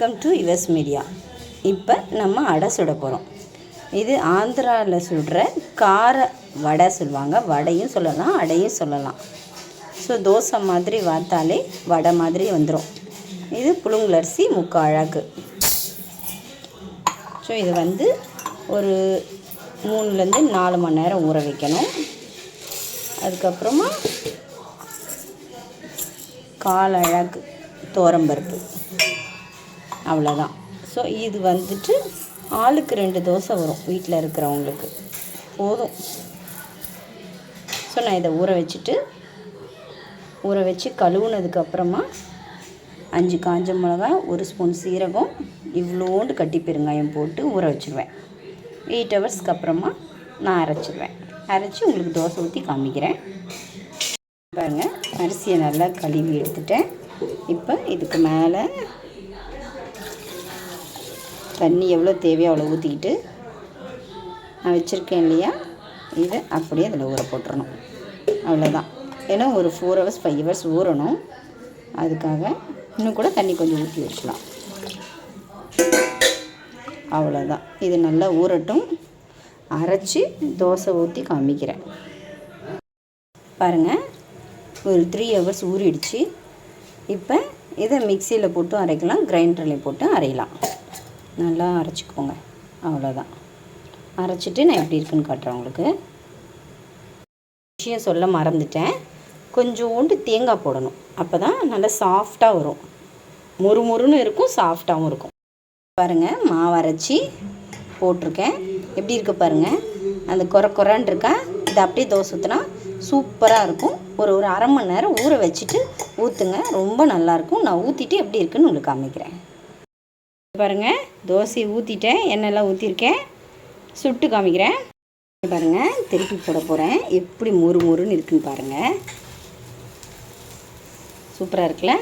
Welcome to US media இப்போ நம்ம அடை சுட போகிறோம் இது ஆந்திராவில் சுடுற கார வடை சொல்லுவாங்க. வடையும் சொல்லலாம் அடையும் சொல்லலாம். ஸோ தோசை மாதிரி வார்த்தாலே வடை மாதிரி வந்துடும் இது புழுங்கலரிசி முக்கால் அழகு. ஸோ இது வந்து ஒரு மூணுலேருந்து நாலு மணி நேரம் ஊற வைக்கணும். அதுக்கப்புறமா கால் அழகு தோரம்பருப்பு அவ்வளோதான் ஸோ இது வந்துட்டு ஆளுக்கு ரெண்டு தோசை வரும் வீட்டில் இருக்கிறவங்களுக்கு. போதும். ஸோ நான் இதை ஊற வச்சுட்டு ஊற வச்சு கழுவுனதுக்கப்புறமா அஞ்சு காஞ்ச மிளகா ஒரு ஸ்பூன் சீரகம் இவ்வளோண்டு கட்டி பெருங்காயம் போட்டு ஊற வச்சுருவேன். எயிட் ஹவர்ஸ்க்கு அப்புறமா நான் அரைச்சிடுவேன் அரைச்சி உங்களுக்கு தோசை ஊற்றி காமிக்கிறேன். பாருங்கள் அரிசியை நல்லா கழுவி எடுத்துட்டேன். இப்போ இதுக்கு மேலே தண்ணி எவ்வளோ தேவையோ அவ்வளோ ஊற்றிக்கிட்டு நான் வச்சுருக்கேன் இல்லையா? இதை அப்படியே அதில் ஊற போட்டுறணும். அவ்வளோதான். ஏன்னா ஒரு ஃபோர் ஹவர்ஸ் ஃபைவ் ஹவர்ஸ் ஊறணும். அதுக்காக இன்னும் கூட தண்ணி கொஞ்சம் ஊற்றி வச்சுக்கலாம். அவ்வளோதான். இது நல்லா ஊறட்டும். அரைச்சி தோசை ஊற்றி காமிக்கிறேன். பாருங்கள் ஒரு த்ரீ ஹவர்ஸ் ஊறிடுச்சு. இப்போ இதை மிக்சியில் போட்டும் அரைக்கலாம் கிரைண்டரில் போட்டு அரையலாம். நல்லா அரைச்சிக்கோங்க. அவ்வளோதான் அரைச்சிட்டு நான் எப்படி இருக்குன்னு காட்டுறேன் உங்களுக்கு. விஷயம் சொல்ல மறந்துட்டேன். கொஞ்சோண்டு தேங்காய் போடணும். அப்போ தான் நல்லா சாஃப்டாக வரும். மொறு மொறுன்னு இருக்கும் சாஃப்டாகவும் இருக்கும். பாருங்கள் மாவு அரைச்சி போட்டிருக்கேன். எப்படி இருக்கு பாருங்கள் அந்த குறை குறைன்னு இருக்கா இதை அப்படியே தோசை ஊற்றினா சூப்பராக இருக்கும். ஒரு ஒரு அரை மணி நேரம் ஊற வச்சுட்டு ஊற்றுங்க ரொம்ப நல்லாயிருக்கும் நான் ஊற்றிட்டு எப்படி இருக்குன்னு உங்களுக்கு காமிக்கிறேன். பாருங்கள் தோசையை ஊற்றிட்டேன் எண்ணெய்லாம் ஊற்றிருக்கேன் சுட்டு காமிக்கிறேன். பாருங்கள் திருப்பி போட போகிறேன் எப்படி மொறு மொறுன்னு இருக்குன்னு பாருங்கள் சூப்பராக இருக்குல்ல?